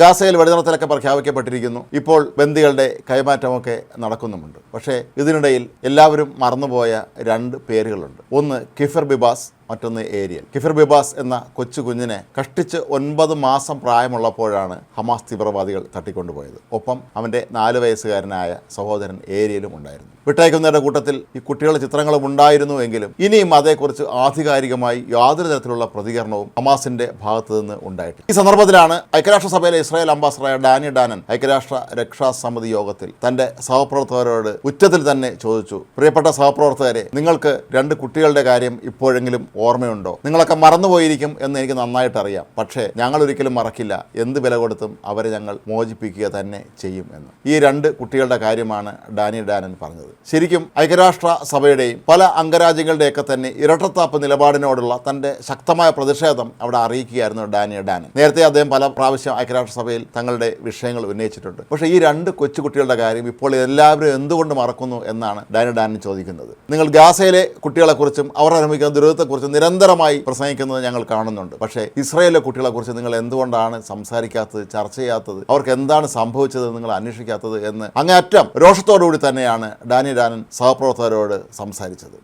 ഗാസയിൽ വെടിനിർത്തലൊക്കെ പ്രഖ്യാപിക്കപ്പെട്ടിരിക്കുന്നു. ഇപ്പോൾ ബന്ദികളുടെ കൈമാറ്റമൊക്കെ നടക്കുന്നുമുണ്ട്. പക്ഷേ ഇതിനിടയിൽ എല്ലാവരും മറന്നുപോയ രണ്ട് പേരുകളുണ്ട്. ഒന്ന് കിഫർ ബിബാസ് മറ്റൊന്ന് ഏരിയൽ. കിഫിർ ബിബാസ് എന്ന കൊച്ചു കുഞ്ഞിനെ കഷ്ടിച്ച് ഒൻപത് മാസം പ്രായമുള്ളപ്പോഴാണ് ഹമാസ് തീവ്രവാദികൾ തട്ടിക്കൊണ്ടുപോയത്. ഒപ്പം അവന്റെ നാല് വയസ്സുകാരനായ സഹോദരൻ ഏരിയലും ഉണ്ടായിരുന്നു. വിട്ടയക്കുന്നവരുടെ കൂട്ടത്തിൽ ഈ കുട്ടികളുടെ ചിത്രങ്ങളും ഉണ്ടായിരുന്നു എങ്കിലും ഇനിയും അതേക്കുറിച്ച് ആധികാരികമായി യാതൊരു തരത്തിലുള്ള പ്രതികരണവും ഹമാസിന്റെ ഭാഗത്തു നിന്ന് ഉണ്ടായിട്ടില്ല. ഈ സന്ദർഭത്തിലാണ് ഐക്യരാഷ്ട്രസഭയിലെ ഇസ്രായേൽ അംബാസഡറായ ഡാനി ഡാനൻ ഐക്യരാഷ്ട്ര രക്ഷാ സമിതി യോഗത്തിൽ തന്റെ സഹപ്രവർത്തകരോട് ഉച്ചത്തിൽ തന്നെ ചോദിച്ചു പ്രിയപ്പെട്ട സഹപ്രവർത്തകരെ നിങ്ങൾക്ക് രണ്ട് കുട്ടികളുടെ കാര്യം ഇപ്പോഴെങ്കിലും ഓർമ്മയുണ്ടോ? നിങ്ങളൊക്കെ മറന്നുപോയിരിക്കും എന്ന് എനിക്ക് നന്നായിട്ട് അറിയാം പക്ഷേ ഞങ്ങൾ ഒരിക്കലും മറക്കില്ല. എന്ത് വില കൊടുത്തും അവരെ ഞങ്ങൾ മോചിപ്പിക്കുക തന്നെ ചെയ്യും എന്ന്. ഈ രണ്ട് കുട്ടികളുടെ കാര്യമാണ് ഡാനി ഡാനൻ പറഞ്ഞത്. ശരിക്കും ഐക്യരാഷ്ട്ര സഭയുടെയും പല അംഗരാജ്യങ്ങളുടെയൊക്കെ തന്നെ ഇരട്ടത്താപ്പ് നിലപാടിനോടുള്ള തന്റെ ശക്തമായ പ്രതിഷേധം അവിടെ അറിയിക്കുകയായിരുന്നു ഡാനി ഡാനൻ. നേരത്തെ അദ്ദേഹം പല പ്രാവശ്യം ഐക്യരാഷ്ട്ര സഭയിൽ തങ്ങളുടെ വിഷയങ്ങൾ ഉന്നയിച്ചിട്ടുണ്ട്. പക്ഷേ ഈ രണ്ട് കൊച്ചുകുട്ടികളുടെ കാര്യം ഇപ്പോൾ എല്ലാവരും എന്തുകൊണ്ട് മറക്കുന്നു എന്നാണ് ഡാനി ഡാനൻ ചോദിക്കുന്നത്. നിങ്ങൾ ഗാസയിലെ കുട്ടികളെക്കുറിച്ചും അവർ അനുഭവിക്കുന്ന ദുരിതത്തെക്കുറിച്ചും നിരന്തരമായി പ്രസംഗിക്കുന്നത് ഞങ്ങൾ കാണുന്നുണ്ട്. പക്ഷേ ഇസ്രയേലിലെ കുട്ടികളെ കുറിച്ച് നിങ്ങൾ എന്തുകൊണ്ടാണ് സംസാരിക്കാത്തത് ചർച്ച ചെയ്യാത്തത് അവർക്ക് എന്താണ് സംഭവിച്ചത് നിങ്ങൾ അന്വേഷിക്കാത്തത് എന്ന് അങ്ങേയറ്റം രോഷത്തോടുകൂടി തന്നെയാണ് ഡാനി ഡാനൻ സഹപ്രവർത്തകരോട് സംസാരിച്ചത്.